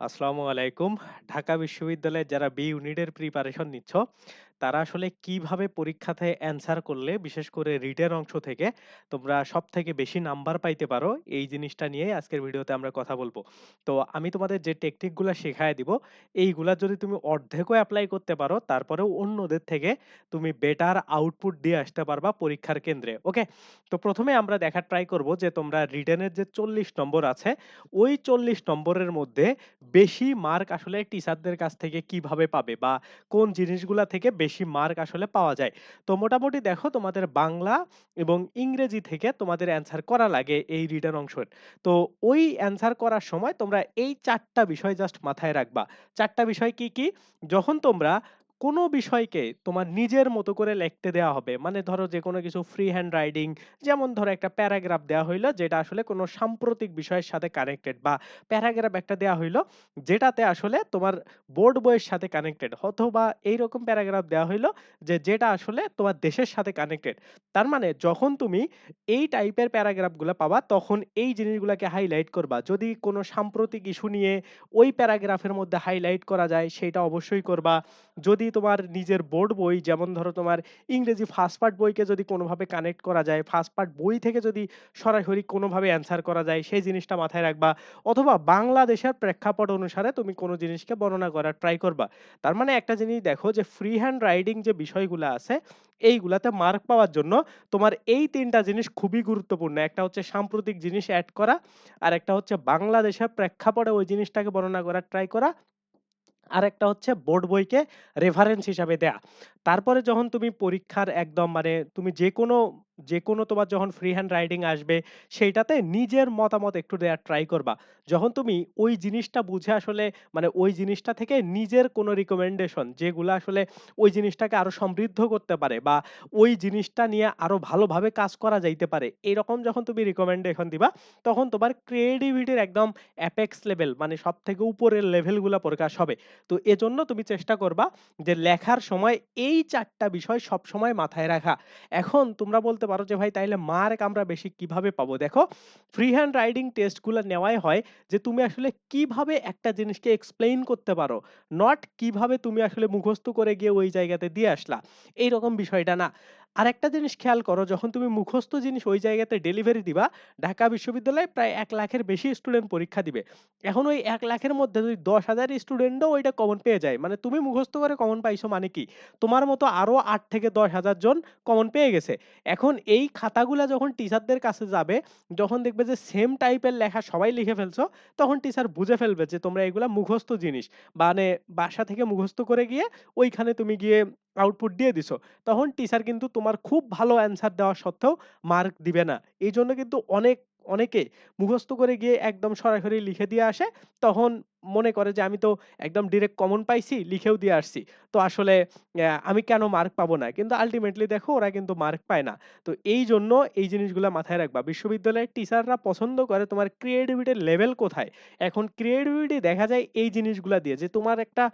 আসসালামু আলাইকুম। ঢাকা বিশ্ববিদ্যালয়ে যারা বি ইউনিটের প্রিপারেশন নিচ্ছ, তারা আসলে কীভাবে পরীক্ষাতে অ্যান্সার করলে বিশেষ করে রিটেন অংশ থেকে তোমরা সবথেকে বেশি নাম্বার পাইতে পারো, এই জিনিসটা নিয়েই আজকের ভিডিওতে আমরা কথা বলব তো আমি তোমাদের যে টেকনিকগুলা শেখায় দিব, এইগুলা যদি তুমি অর্ধেকও অ্যাপ্লাই করতে পারো, তারপরেও অন্যদের থেকে তুমি বেটার আউটপুট দিয়ে আসতে পারবা পরীক্ষার কেন্দ্রে। ওকে? তো প্রথমে আমরা দেখার ট্রাই করব যে তোমরা রিটেনের যে ৪০ নম্বর আছে, ওই ৪০ নম্বরের মধ্যে বেশি মার্ক আসলে টিচারদের কাছ থেকে কীভাবে পাবে বা কোন জিনিসগুলা থেকে বেশি মার্ক আসলে পাওয়া যায়। তো মোটামুটি দেখো তোমাদের বাংলা এবং ইংরেজি থেকে তোমাদের অ্যান্সার করা লাগে এই রিটার্ন অংশ তো ওই অ্যান্সার করার সময় তোমরা এই চারটা বিষয় জাস্ট মাথায় রাখবা। চারটা বিষয় কি, কি? যখন তোমরা কোনো বিষয়কে তোমার নিজের মতো করে লিখতে দেওয়া হবে। মানে ধরো যে কোনো কিছু ফ্রি হ্যান্ড রাইটিং যেমন ধরো একটা প্যারাগ্রাফ দেওয়া হইল, যেটা আসলে কোনো সাম্প্রতিক বিষয়ের সাথে কানেক্টেড বা প্যারাগ্রাফ একটা দেওয়া হইল, যেটাতে আসলে তোমার বোর্ড বইয়ের সাথে কানেক্টেড অথবা এইরকম প্যারাগ্রাফ দেওয়া হইল, যে যেটা আসলে তোমার দেশের সাথে কানেক্টেড। তার মানে যখন তুমি এই টাইপের প্যারাগ্রাফগুলা পাবা, তখন এই জিনিসগুলাকে হাইলাইট করবা। যদি কোনো সাম্প্রতিক ইস্যু নিয়ে ওই প্যারাগ্রাফের মধ্যে হাইলাইট করা যায় সেইটা অবশ্যই করবা। যদি তোমার নিজের বোর্ড বই যেমন ধরো তোমার ইংরেজি ফার্স্ট পার্ট বইকে যদি কোনোভাবে কানেক্ট করা যায়, ফার্স্ট পার্ট বই থেকে যদি সরাসরি কোনোভাবে অ্যান্সার করা যায় সেই জিনিসটা মাথায় রাখবা। অথবা বাংলাদেশের প্রেক্ষাপট অনুসারে তুমি কোনো জিনিসকে বর্ণনা করার ট্রাই করবা। তার মানে একটা জিনিস দেখো যে ফ্রি হ্যান্ড রাইটিং যে বিষয়গুলা আছে, এইগুলাতে মার্ক পাওয়ার জন্য তোমার এই তিনটা জিনিস খুবই গুরুত্বপূর্ণ। একটা হচ্ছে সাম্প্রতিক জিনিস এড করা, আর একটা হচ্ছে বাংলাদেশের প্রেক্ষাপটে ওই জিনিসটাকে বর্ণনা করার ট্রাই করা। আরেকটা হচ্ছে বোর্ড বইকে রেফারেন্স হিসাবে দেয়া। তারপরে যখন তুমি পরীক্ষার একদম মানে তুমি যেকোনো, যেকোনো তোমার যখন ফ্রি হ্যান্ড রাইটিং আসবে, সেইটাতে নিজের মতামত একটু দেওয়ার ট্রাই করবা। যখন তুমি ওই জিনিসটা বুঝে আসলে মানে ওই জিনিসটা থেকে নিজের কোনো রিকমেন্ডেশন যেগুলো আসলে ওই জিনিসটাকে আরও সমৃদ্ধ করতে পারে বা ওই জিনিসটা নিয়ে আরও ভালোভাবে কাজ করা যাইতে পারে। এরকম যখন তুমি রিকমেন্ডেশন দিবা, তখন তোমার ক্রিয়েটিভিটির একদম অ্যাপেক্স লেভেল মানে সব থেকে উপরের লেভেলগুলা প্রকাশ হবে। তো এজন্য তুমি চেষ্টা করবা যে লেখার সময় এই ৪ টা বিষয় সবসময় মাথায় রাখা। এখন তোমরা বলতে পারো যে, ভাই, তাইলে মার্ক আমরা বেশি কীভাবে পাবো? দেখো ফ্রি হ্যান্ড রাইডিং টেস্টগুলো নেওয়াই হয় যে, তুমি আসলে কীভাবে একটা জিনিসকে এক্সপ্লেইন করতে পারো। নট কীভাবে তুমি আসলে মুখস্থ করে গিয়ে ওই জায়গাতে দিয়ে আসলা। এইরকম বিষয়টা না। আরেকটা জিনিস খেয়াল করো যখন তুমি মুখস্থ জিনিস ওই জায়গাতে ডেলিভারি দিবা, ঢাকা বিশ্ববিদ্যালয়ে প্রায় এক লাখের বেশি স্টুডেন্ট পরীক্ষা দিবে। এখন ওই এক লাখের মধ্যে যদি ১০,০০০ স্টুডেন্টও ওইটা কমন পেয়ে যায়, মানে তুমি মুখস্থ করে কমন পাইছো মানে কি? তোমার মতো আরও আট থেকে ১০,০০০ জন কমন পেয়ে গেছে। এখন এই খাতাগুলা যখন টিচারদের কাছে যাবে, যখন দেখবে যে সেম টাইপের লেখা সবাই লিখে ফেলছো, তখন টিচার বুঝে ফেলবে যে তোমরা এগুলা মুখস্থ জিনিস। মানে বাসা থেকে মুখস্থ করে গিয়ে ওইখানে তুমি গিয়ে আউটপুট দিয়ে দিছো। তখন টিচার কিন্তু তোমার খুব ভালো অ্যান্সার দেওয়া সত্ত্বেও মার্ক দিবে না। এই জন্য কিন্তু অনেক অনেকে মুখস্থ করে গিয়ে একদম সরাসরি লিখে দিয়ে আসে। তখন মনে করে যে আমি তো একদম ডিরেক্ট কমন পাইছি, লিখেও দিয়ে আসছি। তো আসলে আমি কেন মার্ক পাবো না? কিন্তু আল্টিমেটলি দেখো ওরা কিন্তু মার্ক পায় না। তো এই জন্য এই জিনিসগুলা মাথায় রাখবা। বিশ্ববিদ্যালয়ের টিচাররা পছন্দ করে তোমার ক্রিয়েটিভিটির লেভেল কোথায়? এখন ক্রিয়েটিভিটি দেখা যায় এই জিনিসগুলা দিয়ে যে তোমার একটা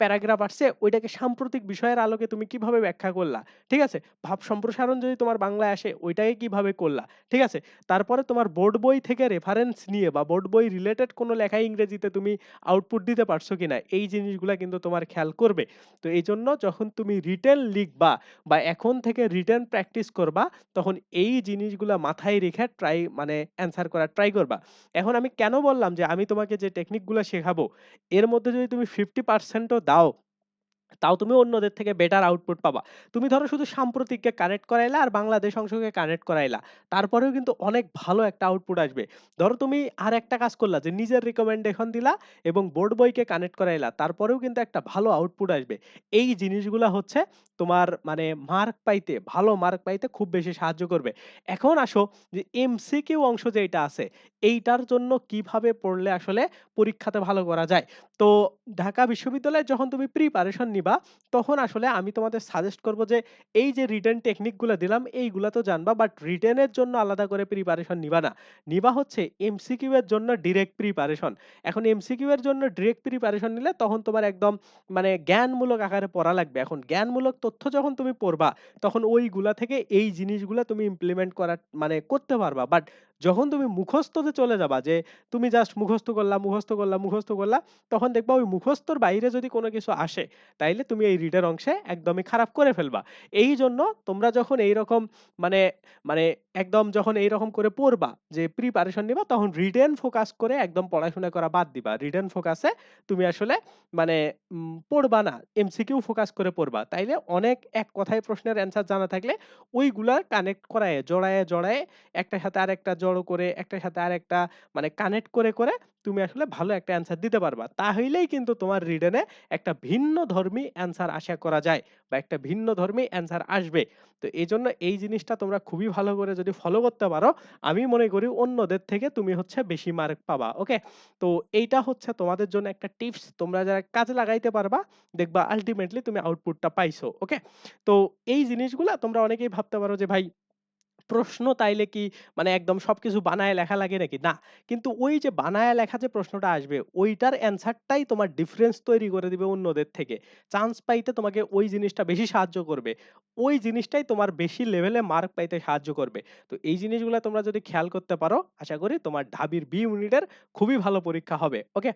প্যারাগ্রাফ আসছে ওইটাকে সাম্প্রতিক বিষয়ের আলোকে তুমি কীভাবে ব্যাখ্যা করলা? ঠিক আছে? ভাব সম্প্রসারণ যদি তোমার বাংলায় আসে ওইটাকে কীভাবে করলা? ঠিক আছে? তারপরে তোমার বোর্ড বই থেকে রেফারেন্স নিয়ে বা বোর্ড বই রিলেটেড কোনো লেখা ইংরেজিতে তুমি আউটপুট দিতে পারছ কিনা? এই জিনিসগুলো কিন্তু তোমার খেয়াল করবে। তো এই জন্য যখন তুমি রিটেন লিখবা বা এখন থেকে রিটেন প্র্যাকটিস করবা, তখন এই জিনিসগুলো মাথায় রেখে ট্রাই মানে অ্যান্সার করার ট্রাই করবা। এখন আমি কেন বললাম যে আমি তোমাকে যে টেকনিকগুলো শেখাবো, এর মধ্যে যদি তুমি 50% ও দাও তাও তুমি অন্যদের থেকে বেটার আউটপুট পাবা। তুমি ধরো শুধু সাম্প্রতিককে কানেক্ট করাইলা আর বাংলাদেশ অংশকে কানেক্ট করাইলা। তারপরেও কিন্তু অনেক ভালো একটা আউটপুট আসবে। ধরো তুমি আরেকটা কাজ করলা যে নিজের রিকমেন্ডেশন দিলা এবং বোর্ড বইকে কানেক্ট করাইলা। তারপরেও কিন্তু একটা ভালো আউটপুট আসবে। এই জিনিসগুলা হচ্ছে তোমার মানে মার্ক পাইতে, ভালো মার্ক পাইতে খুব বেশি সাহায্য করবে। এখন আসো যে এমসিকিউ অংশ যেইটা আছে, এইটার জন্য কীভাবে পড়লে আসলে পরীক্ষাতে ভালো করা যায়? তো ঢাকা বিশ্ববিদ্যালয়ে যখন তুমি প্রিপারেশন নিবা, তখন আসলে আমি তোমাদের সাজেস্ট করব যে এই যে রিটেন টেকনিকগুলা দিলাম এইগুলা তো জানবা বাট রিটেনের জন্য আলাদা করে প্রিপারেশন নিবা না। নিবা হচ্ছে এমসিকিউ এর জন্য ডিরেক্ট প্রিপারেশন। এখন এমসিকিউ এর জন্য ডিরেক্ট প্রিপারেশন নিলে তখন তোমার একদম মানে জ্ঞানমূলক আকারে পড়া লাগবে। এখন জ্ঞানমূলক তথ্য যখন তুমি পড়বা, তখন ওইগুলা থেকে এই জিনিসগুলা তুমি ইমপ্লিমেন্ট করার মানে করতে পারবা। বাট যখন তুমি মুখস্থতে চলে যাবা যে তুমি জাস্ট মুখস্থ করলা, মুখস্থ করলা, মুখস্থ করলা, তখন দেখবা ওই মুখস্থর বাইরে যদি কোনো কিছু আসে, তাইলে তুমি এই রিডের অংশে একদমই খারাপ করে ফেলবা। এই জন্য তোমরা যখন এইরকম মানে মানে একদম যখন এইরকম করে পড়বা যে প্রিপারেশন নিবা তখন রিটেন ফোকাস করে একদম পড়াশোনা করা বাদ দিবা। রিটেন ফোকাসে তুমি আসলে মানে পড়বা না। এমসিকিউ ফোকাস করে পড়বা। তাইলে অনেক এক কথায় প্রশ্নের অ্যান্সার জানা থাকলে ওইগুলা কানেক্ট করায়ে জড়ায়ে, জড়ায়ে একটার সাথে আরেকটা জড়ো করে, একটার সাথে আরেকটা মানে কানেক্ট করে, করে তুমি আসলে ভালো একটা অ্যান্সার দিতে পারবা। তাহলেই কিন্তু তোমার রিটেনে একটা ভিন্ন ধর্মী অ্যান্সার আশা করা যায় বা একটা ভিন্ন ধর্মী অ্যান্সার আসবে। তো এই জন্য এই জিনিসটা তোমরা খুবই ভালো করে যদি ফলো করতে পারো, আমি মনে করি অন্যদের থেকে তুমি হচ্ছে বেশি মার্ক পাবা। ওকে? তো এইটা হচ্ছে তোমাদের জন্য একটা টিপস। তোমরা যারা কাজে লাগাইতে পারবা, দেখবা আল্টিমেটলি তুমি আউটপুটটা পাইছো। ওকে? তো এই জিনিসগুলা তোমরা অনেকেই ভাবতে পারো যে ভাই প্রশ্ন তাইলে কি মানে একদম সবকিছু বানায়ে লেখা লাগে নাকি? না। কিন্তু ওই যে বানায়া লেখা যে প্রশ্নটা আসবে, ওইটার অ্যান্সারটাই তোমার ডিফারেন্স তৈরি করে দিবে অন্যদের থেকে। চান্স পাইতে তোমাকে ওই জিনিসটা বেশি সাহায্য করবে। ওই জিনিসটাই তোমার বেশি লেভেলে মার্ক পাইতে সাহায্য করবে। তো এই জিনিসগুলো তোমরা যদি খেয়াল করতে পারো, আশা করি তোমার ঢাবির বি ইউনিটের খুবই ভালো পরীক্ষা হবে। ওকে?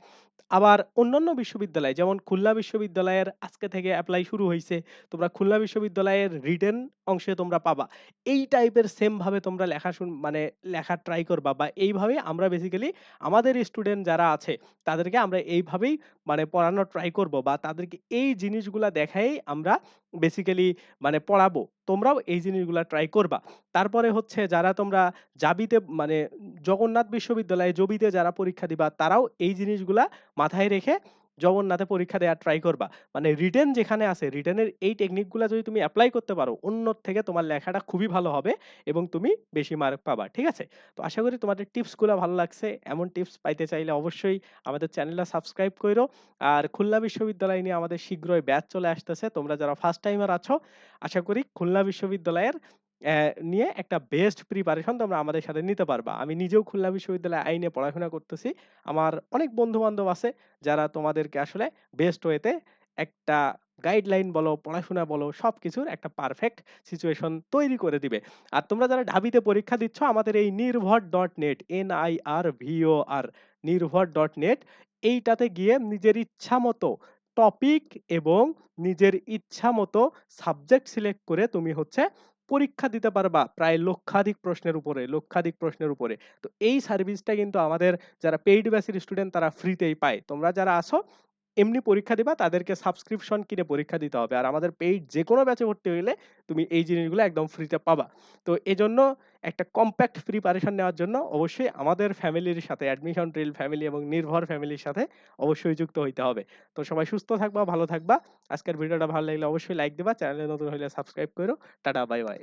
আবার অন্যান্য বিশ্ববিদ্যালয় যেমন খুলনা বিশ্ববিদ্যালয়ের আজকে থেকে এপ্লাই শুরু হইছে। তোমরা খুলনা বিশ্ববিদ্যালয়ের রিটেন অংশে তোমরা পাবা। এই টাইপের সেম ভাবে তোমরা লেখা শুন মানে লেখা ট্রাই করবা বা এইভাবেই আমরা বেসিক্যালি আমাদের স্টুডেন্ট যারা আছে, তাদেরকে আমরা এইভাবেই মানে পড়ানোর ট্রাই করব বা তাদেরকে এই জিনিসগুলা দেখাই আমরা বেসিক্যালি মানে পড়াবো। তোমরাও এই জিনিসগুলা ট্রাই করবা। তারপরে হচ্ছে যারা তোমরা জাবিতে মানে জগন্নাথ বিশ্ববিদ্যালয়ে জবিতে যারা পরীক্ষা দিবা, তারাও এই জিনিসগুলা মাথায় রেখে জগন্নাথে পরীক্ষা দেওয়ার ট্রাই করবা। মানে রিটেন যেখানে আছে রিটেনের এই টেকনিকগুলা যদি তুমি এপ্লাই করতে পারো, অন্যর থেকে তোমার লেখাটা খুবই ভালো হবে এবং তুমি বেশি মার্ক পাবা। ঠিক আছে? তো আশা করি তোমাদের টিপসগুলা ভালো লাগছে। এমন টিপস পাইতে চাইলে অবশ্যই আমাদের চ্যানেলটা সাবস্ক্রাইব কইরো। আর খুলনা বিশ্ববিদ্যালয় নিয়ে আমাদের শীঘ্রই ব্যাচ চলে আসতেছে। তোমরা যারা ফার্স্ট টাইমার আছো, আশা করি খুলনা বিশ্ববিদ্যালয়ের নিয়ে একটা বেস্ট প্রিপারেশন তোমরা আমাদের সাথে নিতে পারবা। আমি নিজেও খুলনা বিশ্ববিদ্যালয়ে আইনে পড়াশোনা করতেছি। আমার অনেক বন্ধু-বান্ধব আছে যারা তোমাদেরকে আসলে বেস্ট ওয়েতে একটা গাইডলাইন বলো, পড়াশোনা বলো সবকিছুর একটা পারফেক্ট সিচুয়েশন তৈরি করে দিবে। আর তোমরা যারা ঢাবিতে পরীক্ষা দিচ্ছ আমাদের এই নির্ভর.নেট এন-আই-আর-ভি-ও-আর নির্ভর.নেট এইটাতে গিয়ে নিজের ইচ্ছামতো টপিক এবং নিজের ইচ্ছা মতো সাবজেক্ট সিলেক্ট করে তুমি হচ্ছে পরীক্ষা দিতে পারবা প্রায় লক্ষাধিক প্রশ্নের উপরে, লক্ষাধিক প্রশ্নের উপরে। তো এই সার্ভিসটা কিন্তু আমাদের যারা পেইড ব্যাচের স্টুডেন্ট তারা ফ্রিতেই পায়। তোমরা যারা আছো এমনি পরীক্ষা দিবা তাদেরকে সাবস্ক্রিপশন কিনে পরীক্ষা দিতে হবে। আর আমাদের পেইড যেকোনো ব্যাচে ভর্তি হইলে তুমি এই জিনিসগুলো একদম ফ্রিতে পাবা। তো এজন্য একটা কম্প্যাক্ট প্রিপারেশন নেওয়ার জন্য অবশ্যই আমাদের ফ্যামিলির সাথে অ্যাডমিশন ড্রিল ফ্যামিলি এবং নির্ভর ফ্যামিলির সাথে অবশ্যই যুক্ত হইতে হবে। তো সবাই সুস্থ থাকবা, ভালো থাকবা। আজকের ভিডিওটা ভালো লাগলে অবশ্যই লাইক দিবা। চ্যানেলে নতুন হইলে সাবস্ক্রাইব কইরো। Tata bye, bye.